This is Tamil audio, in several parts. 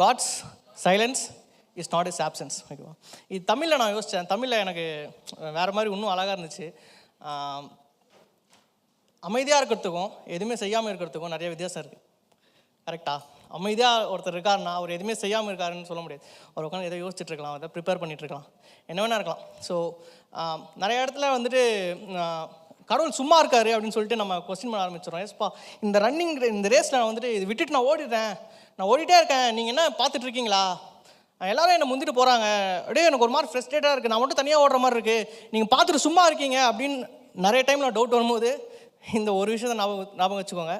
God's silence is not is absence ஓகேவா இது தமிழில் நான் யோசித்தேன் தமிழில் எனக்கு வேறு மாதிரி இன்னும் அழகாக இருந்துச்சு. அமைதியாக இருக்கிறதுக்கும் எதுவுமே செய்யாமல் இருக்கிறதுக்கும் நிறைய வித்தியாசம் இருக்குது கரெக்டா அமைதியாக ஒருத்தர் இருக்காருன்னா அவர் எதுவுமே செய்யாமல் இருக்காருன்னு சொல்ல முடியாது. அவர் உட்காந்து எதோ யோசிச்சுட்டு இருக்கலாம் அதை ப்ரிப்பேர் பண்ணிட்டு இருக்கலாம். என்ன வேணா இருக்கலாம். ஸோ நிறைய இடத்துல வந்துட்டு கடவுள் சும்மா இருக்காரு அப்படின்னு சொல்லிட்டு நம்ம கொஸ்டின் பண்ண ஆரம்பிச்சிடறோம். எஸ்பா இந்த ரன்னிங் இந்த ரேஸில் நான் வந்துட்டு இது விட்டுட்டு நான் ஓடிடுறேன். நான் ஓடிட்டே இருக்கேன். நீங்கள் என்ன பார்த்துட்டு இருக்கீங்களா எல்லாரும் என்னை முந்திட்டு போகிறாங்க அப்படியே எனக்கு ஒரு மாதிரி ஃப்ரெஸ்ட்ரேட்டாக இருக்குது நான் மட்டும் தனியாக ஓடுற மாதிரி இருக்குது நீங்கள் பார்த்துட்டு சும்மா இருக்கீங்க அப்படின்னு நிறைய டைம் நான் டவுட் வரும்போது இந்த ஒரு விஷயத்த ஞாபகம் ஞாபகம் வச்சுக்கோங்க.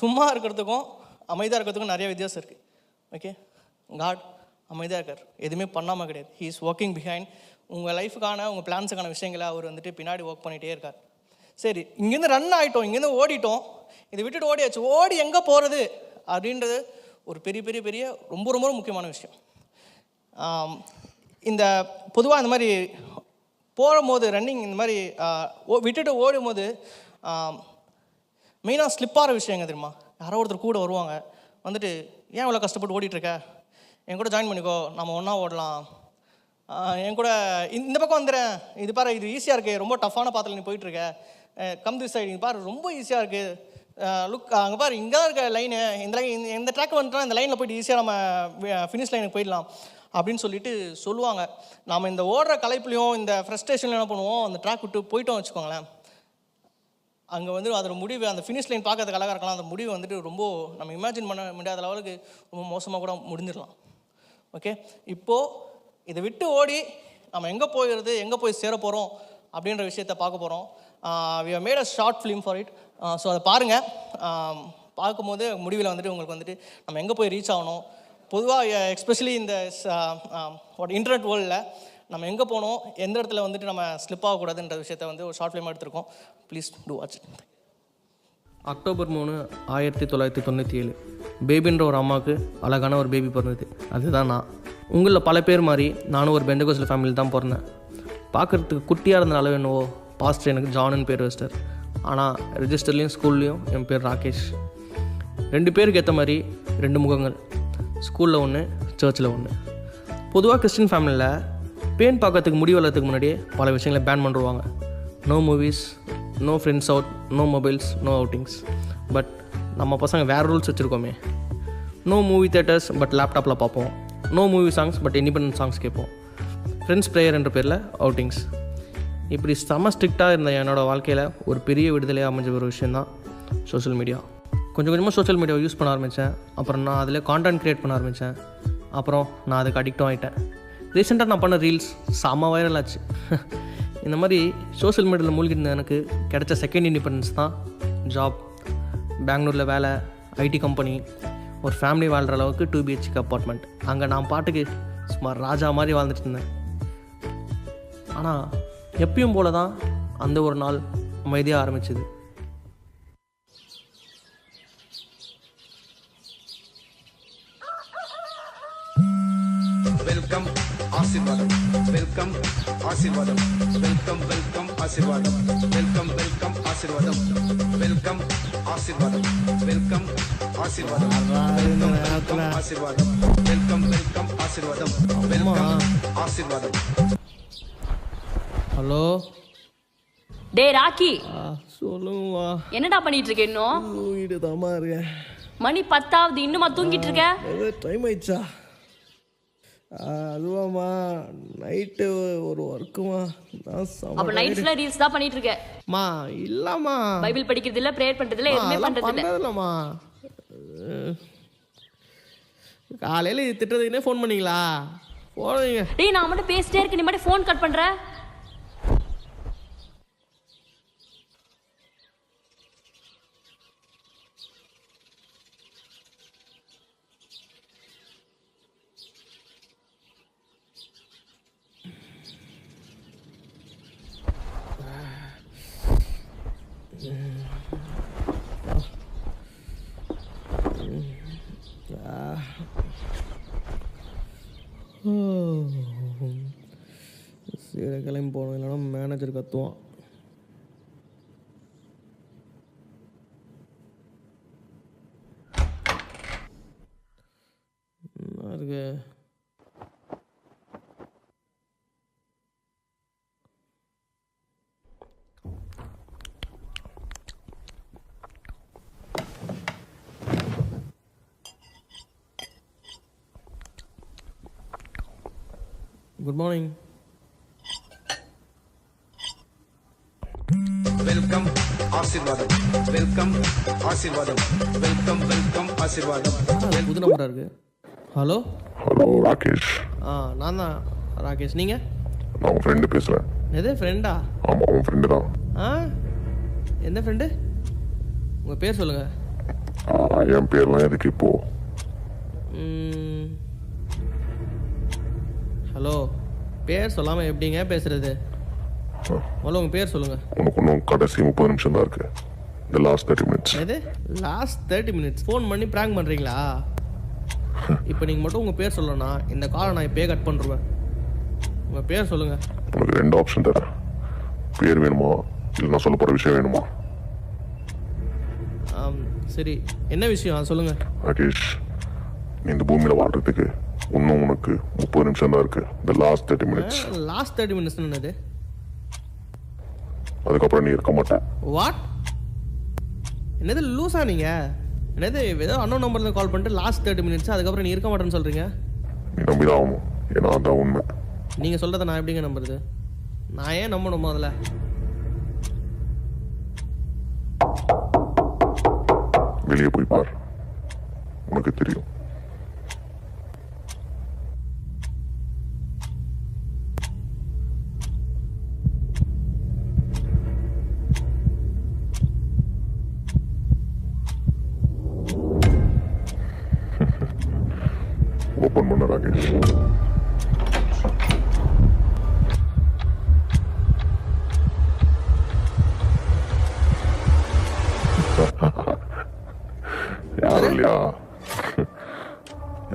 சும்மா இருக்கிறதுக்கும் அமைதியாக இருக்கிறதுக்கும் நிறைய வித்தியாசம் இருக்குது ஓகே காட் அமைதியாக இருக்கார். எதுவுமே பண்ணாமல் கிடையாது. ஹீ இஸ் ஒர்க்கிங் பிஹைண்ட் உங்கள் லைஃபுக்கான உங்கள் பிளான்ஸுக்கான விஷயங்களை அவர் வந்துட்டு பின்னாடி ஒர்க் பண்ணிகிட்டே இருக்கார். சரி இங்கேருந்து ரன் ஆகிட்டோம் இங்கேருந்து ஓடிட்டோம். இதை விட்டுட்டு ஓடியாச்சு. ஓடி எங்கே போகிறது அப்படின்றது ஒரு பெரிய பெரிய பெரிய ரொம்ப ரொம்ப முக்கியமான விஷயம். இந்த பொதுவாக இந்த மாதிரி போகும்போது ரன்னிங் இந்த மாதிரி விட்டுட்டு ஓ- விட்டுட்டு ஓடும்போது மெயினாக ஸ்லிப்பாகிற விஷயங்க தெரியுமா? யாரோ ஒருத்தர் கூட வருவாங்க. வந்துட்டு ஏன் இவ்வளோ கஷ்டப்பட்டு ஓடிட்டுருக்க? என் கூட ஜாயின் பண்ணிக்கோ. நம்ம ஒன்றா ஓடலாம். என் கூட இந்த இந்த பக்கம் வந்துடுறேன் இது பாரு இது ஈஸியாக இருக்குது ரொம்ப டஃப்பான பாத்தில் நீ போயிட்டுருக்க. கம் திஸ் சைடு பாரு ரொம்ப ஈஸியாக இருக்குது லுக் அங்கே பாரு இங்கே தான் இருக்க லைனு இந்த லைன் இந்த ட்ராக் வந்துட்டா இந்த லைனில் போய்ட்டு ஈஸியாக நம்ம ஃபினிஷ் லைனுக்கு போயிடலாம். அப்படின்னு சொல்லிட்டு சொல்லுவாங்க. நாம் இந்த ஓடுற கலைப்புலையும் இந்த ஃப்ரஸ்ட்ரேஷன்லையும் என்ன பண்ணுவோம்? அந்த ட்ராக் விட்டு போயிட்டோம் வச்சுக்கோங்களேன். அங்கே வந்து அதோட முடிவு அந்த ஃபினிஷ் லைன் பார்க்கறதுக்கு அழகாக இருக்கலாம். அந்த முடிவு வந்துட்டு ரொம்ப நம்ம இமேஜின் பண்ண முடியாத லெவலுக்கு ரொம்ப மோசமாக கூட முடிஞ்சிடலாம். ஓகே இப்போது இதை விட்டு ஓடி நம்ம எங்கே போயிடுறது எங்கே போய் சேர போகிறோம் அப்படின்ற விஷயத்த பார்க்க போகிறோம் we made a short film for it so அதை பாருங்கள் பார்க்கும்போது முடிவில் வந்துட்டு உங்களுக்கு வந்துட்டு நம்ம எங்கே போய் ரீச் ஆகணும்? பொதுவாக எக்ஸ்பெஷலி இந்த இன்டர்நெட் வேர்ல்டில் நம்ம எங்கே போனோம் எந்த இடத்துல வந்துட்டு நம்ம ஸ்லிப் ஆகக்கூடாதுன்ற விஷயத்த வந்து ஒரு ஷார்ட் ஃபிலிம் எடுத்திருக்கோம். ப்ளீஸ் டூ வாட்ச் அக்டோபர் மூணு ஆயிரத்தி தொள்ளாயிரத்தி தொண்ணூற்றி ஏழு பேபின்ற ஒரு அம்மாவுக்கு அழகான ஒரு பேபி பிறந்தது. அதுதான் நான். உங்களில் பல பேர் மாதிரி நானும் ஒரு பெண்டகோசல் ஃபேமிலி தான் பிறந்தேன். பார்க்குறதுக்கு குட்டியாக இருந்தனால என்னவோ பாஸ்டர் எனக்கு ஜானுன்னு பேர் வச்சிட்டார். ஆனால் ரெஜிஸ்டர்லேயும் ஸ்கூல்லேயும் என் பேர் ராகேஷ். ரெண்டு பேருக்கு ஏற்ற மாதிரி ரெண்டு முகங்கள். ஸ்கூலில் ஒன்று சர்ச்சில் ஒன்று பொதுவாக கிறிஸ்டின் ஃபேமிலியில் பேன் பார்க்கறதுக்கு முடி வளர்த்துக்கு முன்னாடியே பல விஷயங்களை பேன் பண்ணுவாங்க no movies no friends out no mobiles no outings but நம்ம பசங்க வேறு ரூல்ஸ் வச்சுருக்கோமே. நோ மூவி தேட்டர்ஸ் பட் லேப்டாப்பில் பார்ப்போம். No movie songs but independent songs கேட்போம். ஃப்ரெண்ட்ஸ் ப்ரேயர் என்ற பேரில் அவுட்டிங்ஸ் இப்படி செம ஸ்ட்ரிக்டாக இருந்த என்னோடய வாழ்க்கையில் ஒரு பெரிய விடுதலையாக அமைஞ்ச ஒரு விஷயந்தான் சோஷியல் மீடியா கொஞ்சம் கொஞ்சமாக சோஷியல் மீடியாவை யூஸ் பண்ண ஆரம்பித்தேன் அப்புறம் நான் அதில் கான்டென்ட் க்ரியேட் பண்ண ஆரம்பித்தேன் அப்புறம் நான் அதுக்கு அடிக்டும் ஆகிட்டேன் ரீசெண்டாக நான் பண்ண ரீல்ஸ் செம்ம வைரல் ஆச்சு. இந்த மாதிரி சோஷியல் மீடியாவில் மூழ்கிருந்த எனக்கு கிடைச்ச செகண்ட் இண்டிபெண்டன்ஸ் தான் ஜாப் பெங்களூரில் வேலை ஐடி கம்பெனி ஒரு ஃபேமிலி வாழ்கிற அளவுக்கு டூ பிஹெச்கே அப்பார்ட்மெண்ட் அங்கே நான் பாட்டுக்கு சும்மா ராஜா மாதிரி வாழ்ந்துட்டு இருந்தேன். ஆனால் எப்பயும் போல தான் அந்த ஒரு நாள் அமைதியாக ஆரம்பிச்சது. Welcome Asirvatham welcome Asirvatham welcome welcome Asirvatham welcome welcome Asirvatham welcome Asirvatham welcome Asirvatham welcome welcome Asirvatham welcome welcome Asirvatham welcome Asirvatham hello? டேய் ராக்கி. சொல்லுங்கம்மா. என்னடா பண்ணிட்டு இருக்க இன்னும்? வீடு தாம்மா இருக்கேன். மணி பத்தாவது இன்னுமா தூங்கிட்டு இருக்க டைம் ஆயிடுச்சா? அதுவாம்மா. நைட்டு ஒரு ஒர்க்குமா நான் அப்ப நைட் ஃபுல்லா ரீல்ஸ் தான் பண்ணிட்டு இருக்க மா இல்லம்மா. பைபிள் படிக்கிறது இல்ல ப்ரேயர் பண்றது இல்ல எதுவுமே அதெல்லாம் பண்றது இல்ல பண்ணதில்லம்மா காலையில் திட்டுறதுக்குனே ஃபோன் பண்ணீங்களா? போனீங்க டேய் நான் மட்டும் பேசிட்டே இருக்க நீ மட்டும் ஃபோன் கட் பண்ற சரி கிளம்பி போகணும் இல்லைனா மேனேஜர் கத்துவான். இருக்கு? Good morning Asirvatham. Welcome Asirvatham. Welcome welcome Asirvatham. புது நம்பரா இருக்கு. ஹலோ ஹலோ ராகேஷ் ஆ நான் தான் ராகேஷ் நீங்க? நான் உன் ஃப்ரெண்டு பேசுறேன். எது ஃப்ரெண்டா ஆமா உன் ஃப்ரெண்டு தான். ஆ? என்ன ஃப்ரெண்டு உங்க பேர் சொல்லுங்க. என் பேர்லாம் எதுக்கு இப்போ? ஹலோ பேர் சொல்லாமல் எப்படிங்க பேசுறது? முதல்ல உங்கள் பேர் சொல்லுங்கள் உனக்கு இன்னும் கடைசி முப்பது நிமிஷம் தான் இருக்கு. இந்த லாஸ்ட் தேர்ட்டி மினிட்ஸ் எது? லாஸ்ட் தேர்ட்டி மினிட்ஸ் ஃபோன் பண்ணி ப்ராங்க் பண்ணுறீங்களா இப்போ நீங்கள் மட்டும் உங்கள் பேர் சொல்லணும்னா இந்த காலை நான் இப்போயே கட் பண்ணுருவேன். உங்கள் பேர் சொல்லுங்கள் உனக்கு ரெண்டு ஆப்ஷன் தரேன். பேர் வேணுமா? இல்லை நான் சொல்ல போகிற விஷயம் வேணுமா? சரி. என்ன விஷயம்? அது சொல்லுங்கள் ராகேஷ் நீ இந்த பூமியில் வாழ்றதுக்கு இன்னும் உனக்கு முப்பது நிமிஷம் தான் இருக்கு. இந்த last thirty minutes last thirty minutes என்னது? அதுக்கப்புறம் நீ இருக்க மாட்டேன். வாட் என்னது லூஸா நீங்கள் என்னது ஏதோ அன்னோன் நம்பர்லேருந்து கால் பண்ணிட்டு லாஸ்ட் தேர்ட்டி மினிட்ஸ் அதுக்கப்புறம் நீ இருக்க மாட்டேன்னு சொல்கிறீங்க நீ நம்பி தான் ஆகணும் ஏன்னா அதான் உண்மை. நீங்கள் சொல்கிறத நான் எப்படிங்க நம்புறது? நான் ஏன் நம்பணும் முதல்ல? வெளியே போய் பார். உனக்கு தெரியும் ஓப்பன் பண்ண ராகேஷ் யாரும் இல்லையா?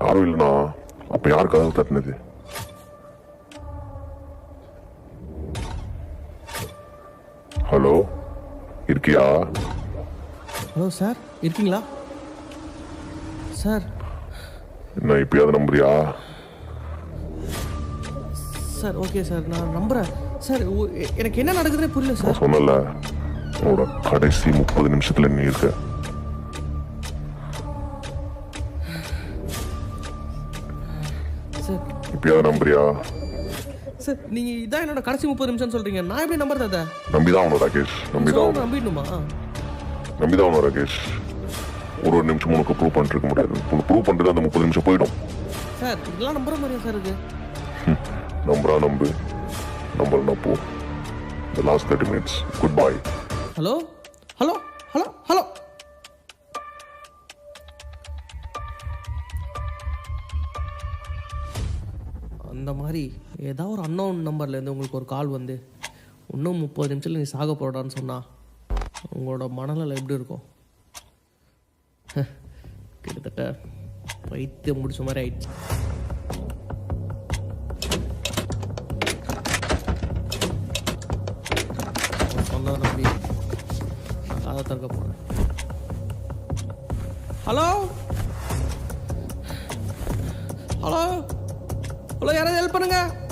யாரும் இல்லைண்ணா. அப்ப யார் கதவு தட்டினது? ஹலோ? இருக்கியா? Hello sir. இருக்கீங்களா? சார். என்ன இப்பயாவது நம்புறியா? Sir okay sir. நான் நம்புகிறேன் சார் எனக்கு என்ன நடக்குதுன்னே புரியல சார். சொன்னல உன்னோட கடைசி முப்பது நிமிஷத்துல நீ இருக்க. இப்பயாவது நம்புறியா? சார் நீங்கள் இதான் என்னோட கடைசி முப்பது நிமிஷம்னு சொல்கிறீங்க நான் எப்படி நம்புறது அதை? நம்பிதான் ஆகணும் ராகேஷ். நம்பிதான் நம்பிடணுமா? நம்பிதான் ஆகணும் ராகேஷ். ஒரு ஒரு நிமிஷம் உனக்கு ப்ரூவ் பண்ணிட்டு இருக்க முடியாது. உனக்கு ப்ரூவ் பண்ணிட்டு அந்த முப்பது நிமிஷம் போயிடும். சார் இதெல்லாம் நம்புற மாதிரியா சார் இருக்கு நம்புறா நம்பு. நம்புறா போ. The last 30 minutes. Goodbye. Hello hello hello hello அந்த மாதிரி ஏதாவது ஒரு அன்னோன் நம்பர்லேருந்து உங்களுக்கு ஒரு கால் வந்து இன்னும் முப்பது நிமிஷத்தில் நீ சாக போடான்னு சொன்னால் உங்களோட மனநிலை எப்படி இருக்கும்? கிட்டத்தட்ட வைத்தியம் முடிச்ச மாதிரி ஆயிடுச்சு. அவன் சொன்னதை நம்பி நான் திறக்க போகிறேன் ஹலோ ஹலோ ஹலோ யாராவது ஹெல்ப் பண்ணுங்கள்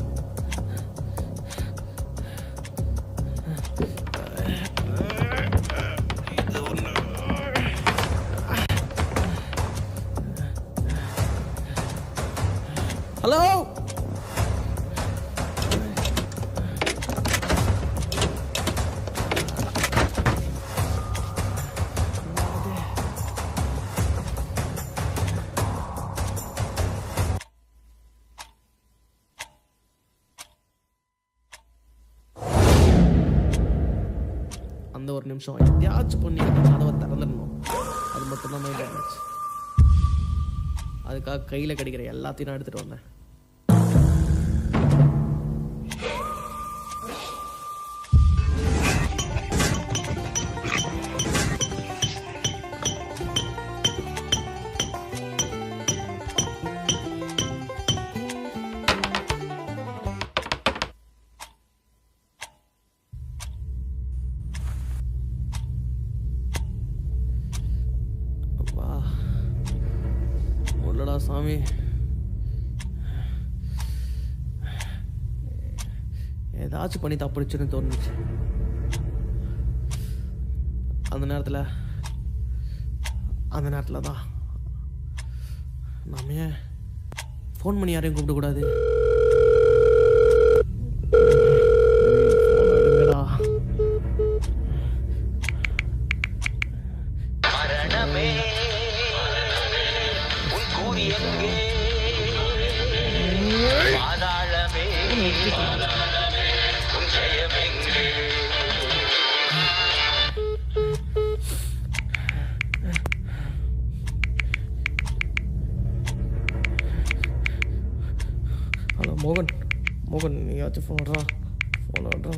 அந்த ஒரு நிமிஷம் எதையாச்சும் பண்ணி கதவை திறந்துடணும். அது மட்டும்தான் மைண்ட் ஆச்சு அதுக்காக கையில் கிடைக்கிற எல்லாத்தையும் நான் எடுத்துகிட்டு வந்தேன். ஆண்டவா சாமி. ஏதாச்சும் பண்ணி தப்பிடுச்சுன்னு தோணுச்சு. அந்த நேரத்தில் அந்த நேரத்தில் தான் நாம ஏன் ஃபோன் பண்ணி யாரையும் கூப்பிடக்கூடாது? மோகன் மோகன் நீயாச்சும் ஃபோன் விட்றா ஃபோன் விட்றா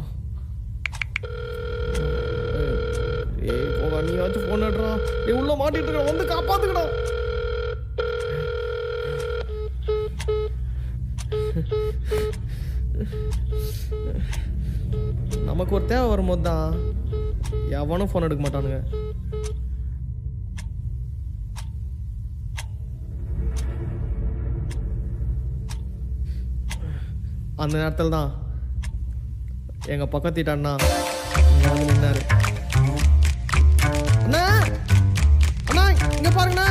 ஏய் மோகன் நீயாச்சும் ஃபோன் விட்றா நீ உள்ள மாட்டிட்டு இருக்க வந்து காப்பாத்துக்கடா நமக்கு ஒரு தேவை வரும்போது தான் எவனும் ஃபோன் எடுக்க மாட்டானுங்க அந்த நேரத்தில் தான் எங்கள் பக்கத்து வீட்டு அண்ணா வந்து நின்னாரு. அண்ணா! அண்ணா இங்கே பாருங்கண்ணா.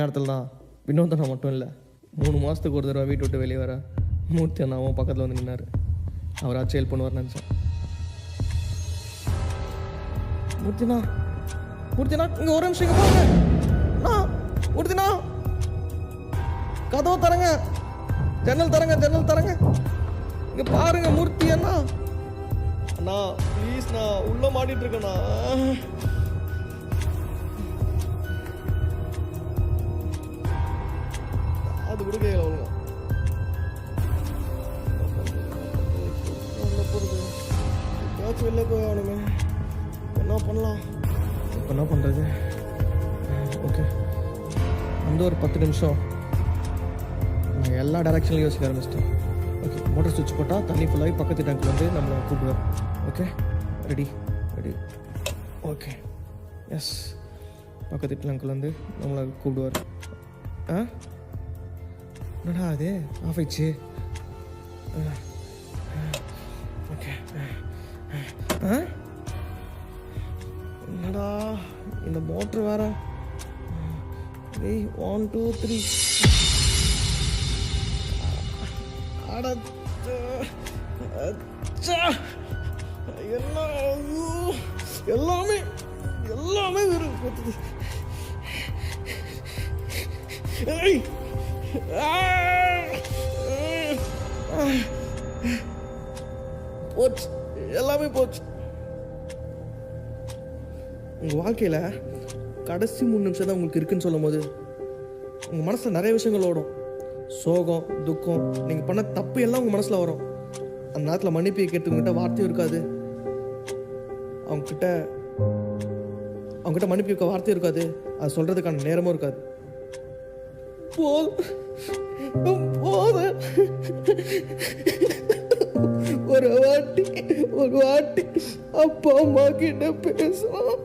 நேரத்தில் தான் வினோதனா மட்டும் இல்லை மூணு மாதத்துக்கு ஒரு தடவை வீட்டு விட்டு வெளியே வர மூர்த்தி அண்ணாவும் பக்கத்தில் வந்து நின்னார். அவராச்சும் ஹெல்ப் பண்ணுவார் நினச்சேன். மூர்த்தினா மூர்த்தினா இங்கே ஒரு நிமிஷம் இங்கே பாருங்க மூர்த்தினா. கதவு தரங்க ஜன்னல் தரங்க ஜன்னல் தரங்க இங்க பாருங்க மூர்த்தி அண்ணா. அண்ணா ப்ளீஸ்ண்ணா உள்ள மாட்டிட்டு இருக்கேண்ணா பத்து நிமிஷம். நான் எல்லா டைரக்ஷன்லையும் யோசிக்க ஆரம்பிச்சிட்டேன் ஓகே மோட்டர் சுவிட்ச் போட்டால் தண்ணி ஃபுல்லாகி பக்கத்து டேங்க் வந்து நம்மளை கூப்பிடுவோம் okay ready ready okay yes பக்கத்து டேங்க்கில் வந்து நம்மளை கூப்பிடுவார். ஆ? என்னடா அது? ஆஃப் ஆயிடுச்சு. ஓகே ஆ என்னடா இந்த மோட்ரு வேறு ஏய் ஒன் டூ த்ரீ அட அச்சா. என்ன எல்லாமே எல்லாமே வெறும் கொத்துது ஏய் போச்சு எல்லாமே போச்சு. உங்கள் வாழ்க்கையில் கடைசி மூணு நிமிஷம் தான் உங்களுக்கு இருக்குன்னு சொல்லும் போது உங்கள் மனசில் நிறைய விஷயங்கள் ஓடும். சோகம் துக்கம் நீங்கள் பண்ண தப்பு எல்லாம் உங்கள் மனசில் வரும். அந்த நேரத்தில் மன்னிப்பு கேட்டுக்கிட்ட வார்த்தையும் இருக்காது. அவங்கக்கிட்ட அவங்ககிட்ட மன்னிப்பு இருக்க வார்த்தையும் இருக்காது. அது சொல்கிறதுக்கான நேரமும் இருக்காது. போதும் ஒரு வாட்டி ஒரு வாட்டி அப்பா அம்மா கிட்ட பேசுவோம்.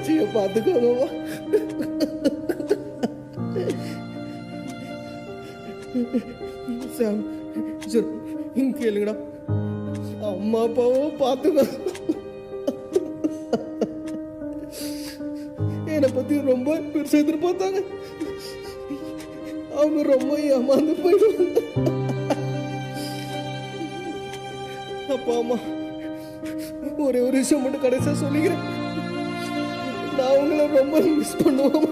தங்கச்சிய பாத்துக்கோங்கம்மா சாம் இங்க கேளுங்கடா. அம்மா அப்பாவும் பார்த்துக்கோ. என்னை பத்தி ரொம்ப பெருசா எதிர்பார்த்தாங்க. அவங்க ரொம்ப ஏமாந்து போயிடுவாங்க. அப்பா அம்மா ஒரே ஒரு விஷயம் மட்டும் கடைசியா சொல்லிக்கிறேன். நான் உங்களை ரொம்ப மிஸ் பண்ணுவோம்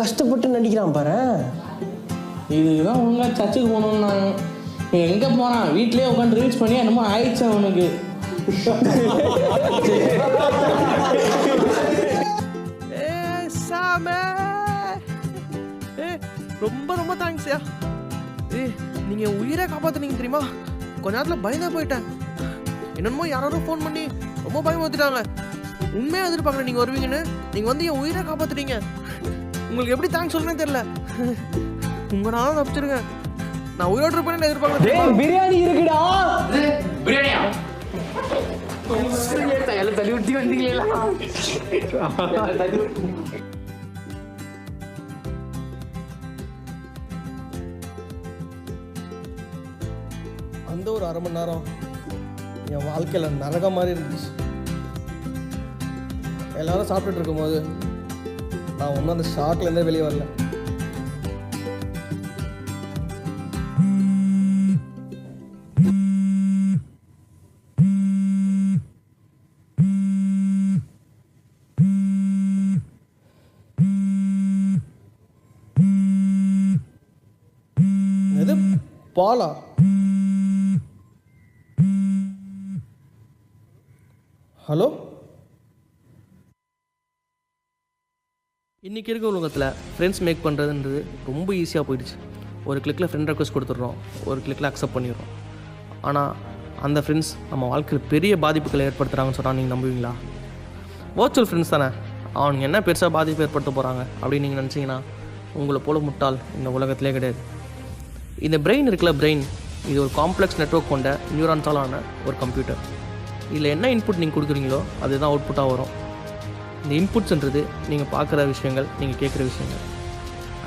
கஷ்டப்பட்டு நடிக்கிறான் பாரு. இதுதான் ஒழுங்கா சர்ச்சுக்கு போகணும்னு நான் இவன் எங்க போறான்? வீட்லயே உட்காந்து ரீல்ஸ் பண்ணி என்னமோ ஆயிடுச்சு அவனுக்கு. ஏய் சாமே ஏய் ரொம்ப ரொம்ப தேங்க்ஸ்யா ஏய் நீங்க என் உயிரை காப்பாத்துனீங்க தெரியுமா? கொஞ்ச நேரத்துல பயந்தா போயிட்டேன். என்னமோ யாரோ ஃபோன் பண்ணி ரொம்ப பயமுறுத்திட்டாங்க. உண்மையா எதிர்பார்க்கல நீங்க வருவீங்கன்னு. நீங்க வந்து என் உயிரை காப்பாத்துட்டீங்க உங்களுக்கு எப்படி தேங்க்ஸ் சொல்லணும்னே தெரியல. உங்களால தப்பிச்சிருங்க. நான் உயிரோடு இருப்பேன்னு எதிர்பார்க்கல? டேய் பிரியாணி இருக்குடா. பிரியாணியா? தள்ளி விட்டு வந்தீங்களா அந்த ஒரு அரை மணி நேரம் என் வாழ்க்கையில் நரகம் மாதிரி இருந்துச்சு. எல்லாரும் சாப்பிட்டுட்டு இருக்கும்போது நான் ஒன்றும் அந்த ஷாக்லேருந்தே வெளியே வரல. எது பாலா? ஹலோ? இன்றைக்கி இருக்க உலகத்தில் ஃப்ரெண்ட்ஸ் மேக் பண்ணுறதுன்றது ரொம்ப ஈஸியாக போயிடுச்சு. ஒரு கிளிக்கில் ஃப்ரெண்ட் ரெக்வஸ்ட் கொடுத்துட்றோம் ஒரு கிளிக்கில் அக்செப்ட் பண்ணிடுறோம். ஆனால் அந்த ஃப்ரெண்ட்ஸ் நம்ம வாழ்க்கையில் பெரிய பாதிப்புகளை ஏற்படுத்துகிறாங்கன்னு சொன்னால் நீங்கள் நம்புவீங்களா? வர்ச்சுவல் ஃப்ரெண்ட்ஸ் தானே. அவனுங்க என்ன பெருசாக பாதிப்பு ஏற்படுத்த போகிறாங்க அப்படின்னு நீங்கள் நினச்சிங்கன்னா உங்களை போல முட்டாள் இந்த உலகத்திலே கிடையாது. இந்த பிரெயின் இருக்குல்ல பிரெயின் இது ஒரு காம்ப்ளெக்ஸ் நெட்வொர்க் கொண்ட நியூரான்ஸாலான ஒரு கம்ப்யூட்டர் இதில் என்ன இன்புட் நீங்கள் கொடுக்குறீங்களோ அதுதான் அவுட்புட்டாக வரும். இந்த இன்புட்ஸ்ன்றது நீங்கள் பார்க்குற விஷயங்கள் நீங்கள் கேட்குற விஷயங்கள்.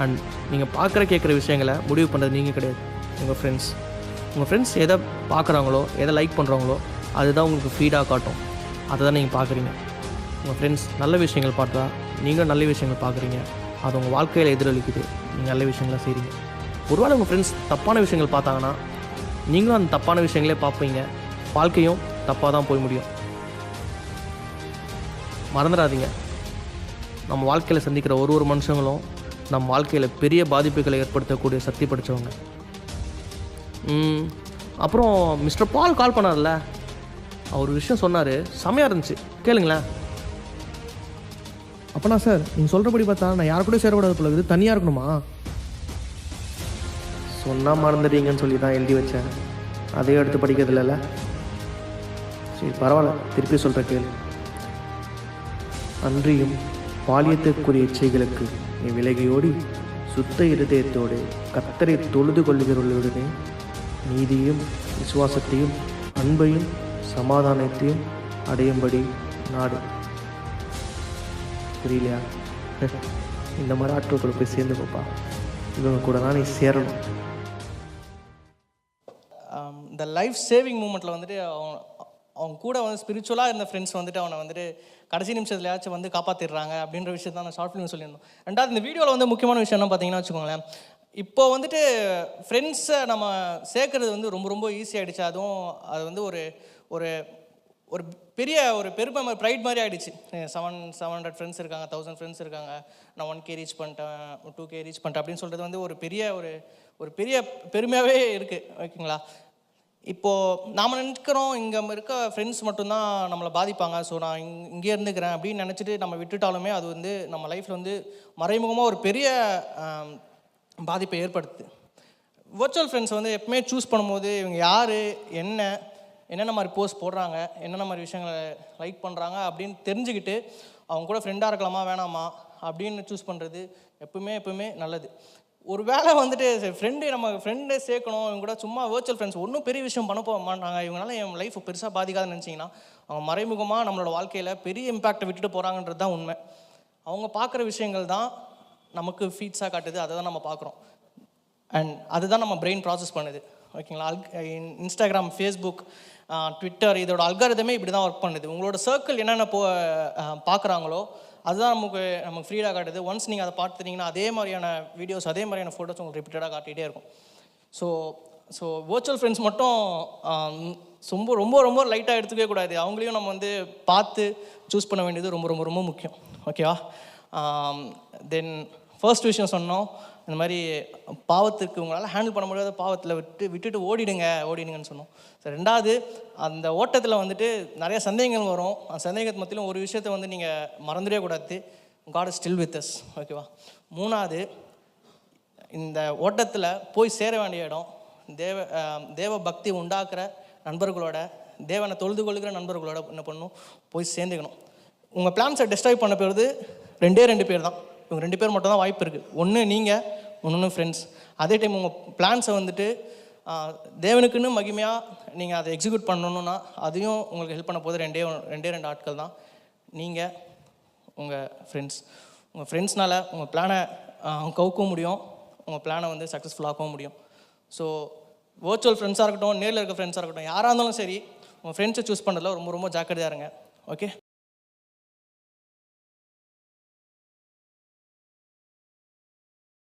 அண்ட் நீங்கள் பார்க்குற கேட்குற விஷயங்களை முடிவு பண்ணுறது நீங்கள் கிடையாது. உங்கள் ஃப்ரெண்ட்ஸ் உங்கள் ஃப்ரெண்ட்ஸ் எதை பார்க்குறாங்களோ எதை லைக் பண்ணுறாங்களோ அதுதான் உங்களுக்கு ஃபீடாக காட்டும். அதை தான் நீங்கள் பார்க்குறீங்க. உங்கள் ஃப்ரெண்ட்ஸ் நல்ல விஷயங்கள் பார்த்தா நீங்களும் நல்ல விஷயங்கள் பார்க்குறீங்க. அது உங்கள் வாழ்க்கையில் எதிரொலிக்குது. நீங்கள் நல்ல விஷயங்களை செய்கிறீங்க ஒருவேளை உங்கள் ஃப்ரெண்ட்ஸ் தப்பான விஷயங்கள் பார்த்தாங்கன்னா நீங்களும் அந்த தப்பான விஷயங்களே பார்ப்பீங்க. வாழ்க்கையும் தப்பாக தான் போய் முடியும். மறந்துடாதீங்க. நம்ம வாழ்க்கையில் சந்திக்கிற ஒரு ஒரு மனுஷங்களும் நம்ம வாழ்க்கையில் பெரிய பாதிப்புகளை ஏற்படுத்தக்கூடிய சக்தி படைச்சவங்க. ம், அப்புறம் மிஸ்டர் பால் கால் பண்ணார்ல. அவர் ஒரு விஷயம் சொன்னார். செமையாக இருந்துச்சு. கேளுங்களேன். அப்பனா சார் நீங்கள் சொல்கிறபடி பார்த்தா நான் யார் கூட சேரக்கூடாது போல இருக்குது. தனியாக இருக்கணுமா? சொன்னால் மறந்துட்டீங்கன்னு சொல்லி தான் எழுதி வச்சேன். அதையும் எடுத்து படிக்கிறது இல்லைல்ல சரி பரவாயில்ல. திருப்பி சொல்கிற கேளு. அன்றியும் பாலியத்திற்குரிய இச்சைகளுக்கு நீ விலகியோடி சுத்த இருதயத்தோடு கத்தரை தொழுது கொள்கிறவர்களுடனே நீதியும் விசுவாசத்தையும் அன்பையும் சமாதானத்தையும் அடையும்படி நாடு. புரியலையா? இந்த மாதிரி ஆட்கள் போய் சேர்ந்து பாப்பா. இவங்க கூட தான் நீ சேரணும். இந்த லைஃப் சேவிங் மூமெண்ட்டில் வந்துட்டு அவன் அவங்க கூட வந்து ஸ்பிரிச்சுவலாக இருந்த ஃப்ரெண்ட்ஸ் வந்துட்டு அவனை வந்துட்டு கடைசி நிமிஷத்துலயாச்சும் வந்து காப்பாற்றிடுறாங்க அப்படின்ற விஷயத்தை நான் ஷார்ட் ஃபிலிம் சொல்லியிருந்தோம். ரெண்டாவது இந்த வீடியோவில் வந்து முக்கியமான விஷயம் என்ன பார்த்தீங்கன்னா வச்சுக்கோங்களேன். இப்போ வந்துட்டு ஃப்ரெண்ட்ஸை நம்ம சேர்க்குறது வந்து ரொம்ப ரொம்ப ஈஸி ஆகிடுச்சு அதுவும் அது வந்து ஒரு ஒரு ஒரு பெரிய ஒரு பெருமை மாதிரி ப்ரைட் மாதிரி ஆகிடுச்சு செவன் செவன் ஹண்ட்ரட் ஃப்ரெண்ட்ஸ் இருக்காங்க தௌசண்ட் ஃப்ரெண்ட்ஸ் இருக்காங்க. நான் ஒன் கே ரீச் பண்ணிட்டேன் டூ கே ரீச் பண்ணிட்டேன் அப்படின்னு சொல்கிறது வந்து ஒரு பெரிய ஒரு ஒரு பெரிய பெருமையாகவே இருக்குது ஓகேங்களா? இப்போது நாம் நினைக்கிறோம் இங்கே இருக்க ஃப்ரெண்ட்ஸ் மட்டும்தான் நம்மளை பாதிப்பாங்க. ஸோ நான் இங் இங்கே இருந்துக்கிறேன் அப்படின்னு நினச்சிட்டு நம்ம விட்டுட்டாலுமே அது வந்து நம்ம லைஃப்பில் வந்து மறைமுகமாக ஒரு பெரிய பாதிப்பை ஏற்படுத்து. வர்ச்சுவல் ஃப்ரெண்ட்ஸ் வந்து எப்பவுமே சூஸ் பண்ணும்போது இவங்க யார் என்ன என்னென்ன மாதிரி போஸ்ட் போடுறாங்க என்னென்ன மாதிரி விஷயங்களை லைக் பண்ணுறாங்க அப்படின்னு தெரிஞ்சுக்கிட்டு அவங்க கூட ஃப்ரெண்டாக இருக்கலாமா வேணாமா அப்படின்னு சூஸ் பண்ணுறது எப்பவுமே எப்பவுமே நல்லது. ஒரு வேளை வந்துட்டு ஃப்ரெண்டு நம்ம ஃப்ரெண்டே சேர்க்கணும் இவங்க கூட சும்மா வேர்ச்சுவல் ஃப்ரெண்ட்ஸ் ஒன்றும் பெரிய விஷயம் பண்ண போக மாட்டாங்க. இவங்களால என் லைஃப் பெருசாக பாதிக்காதுன்னு நினச்சிங்கன்னா அவங்க மறைமுகமாக நம்மளோட வாழ்க்கையில் பெரிய இம்பேக்டை விட்டுட்டு போகிறாங்கன்றது தான் உண்மை. அவங்க பார்க்குற விஷயங்கள் தான் நமக்கு ஃபீட்ஸாக காட்டுது. அதை தான் நம்ம பார்க்குறோம். அண்ட் அதுதான் நம்ம பிரெயின் ப்ராசஸ் பண்ணுது. ஓகேங்களா? அல் இன்ஸ்டாகிராம் ஃபேஸ்புக் ட்விட்டர் இதோட அல்காரதமே இப்படி தான் ஒர்க் பண்ணுது. உங்களோட சர்க்கிள் என்னென்ன போ பார்க்குறாங்களோ அதுதான் நமக்கு நமக்கு ஃப்ரீடாக காட்டுது. ஒன்ஸ் நீங்கள் அதை பார்த்துட்டீங்கன்னா அதே மாதிரியான வீடியோஸ் அதே மாதிரியான ஃபோட்டோஸ் உங்களுக்கு ரிப்பீட்டடாக காட்டிகிட்டே இருக்கும். ஸோ ஸோ வர்ச்சுவல் ஃப்ரெண்ட்ஸ் மட்டும் ரொம்ப ரொம்ப ரொம்ப லைட்டாக எடுத்துக்கவே கூடாது. அவங்களையும் நம்ம வந்து பார்த்து சூஸ் பண்ண வேண்டியது ரொம்ப ரொம்ப ரொம்ப முக்கியம். ஓகேவா தென் ஃபர்ஸ்ட் விஷயம் சொன்னோம். இந்த மாதிரி பாவத்துக்கு உங்களால் ஹேண்டில் பண்ண முடியாத பாவத்தில் விட்டு விட்டுட்டு ஓடிடுங்க ஓடிடுங்கன்னு சொன்னோம். சார் ரெண்டாவது அந்த ஓட்டத்தில் வந்துட்டு நிறைய சந்தேகங்கள் வரும். அந்த சந்தேகத்து மத்தியிலும் ஒரு விஷயத்தை வந்து நீங்கள் மறந்துடவே கூடாது. காட் ஸ்டில் வித் அஸ் ஓகேவா மூணாவது இந்த ஓட்டத்தில் போய் சேர வேண்டிய இடம் தேவ தேவ பக்தி உண்டாக்குற நண்பர்களோட தேவனை தொழுது கொள்கிற நண்பர்களோட என்ன பண்ணணும் போய் சேர்ந்துக்கணும். உங்கள் பிளான்ஸை டிஸ்டர்ப் பண்ண போகிறது ரெண்டே ரெண்டு பேர் தான். இவங்க ரெண்டு பேர் மட்டும் தான் வாய்ப்பு இருக்குது ஒன்று நீங்கள் ஒன்று ஃப்ரெண்ட்ஸ் அதே டைம் உங்கள் பிளான்ஸை வந்துட்டு தேவனுக்குன்னு மகிமையாக நீங்கள் அதை எக்ஸிக்யூட் பண்ணணுன்னா அதையும் உங்களுக்கு ஹெல்ப் பண்ண போது ரெண்டே ரெண்டே ரெண்டு ஆட்கள் தான். நீங்கள் உங்கள் ஃப்ரெண்ட்ஸ் உங்கள் ஃப்ரெண்ட்ஸ்னால் உங்கள் பிளானை கவுக்கவும் முடியும். உங்கள் பிளானை வந்து சக்ஸஸ்ஃபுல்லாகவும் முடியும். ஸோ வேர்ச்சுவல் ஃப்ரெண்ட்ஸாக இருக்கட்டும் நேரில் இருக்க ஃப்ரெண்ட்ஸாக இருக்கட்டும் யாராக இருந்தாலும் சரி உங்கள் ஃப்ரெண்ட்ஸை சூஸ் பண்ணுறதுல ரொம்ப ரொம்ப ஜாக்கிரதையாக இருங்க. ஓகே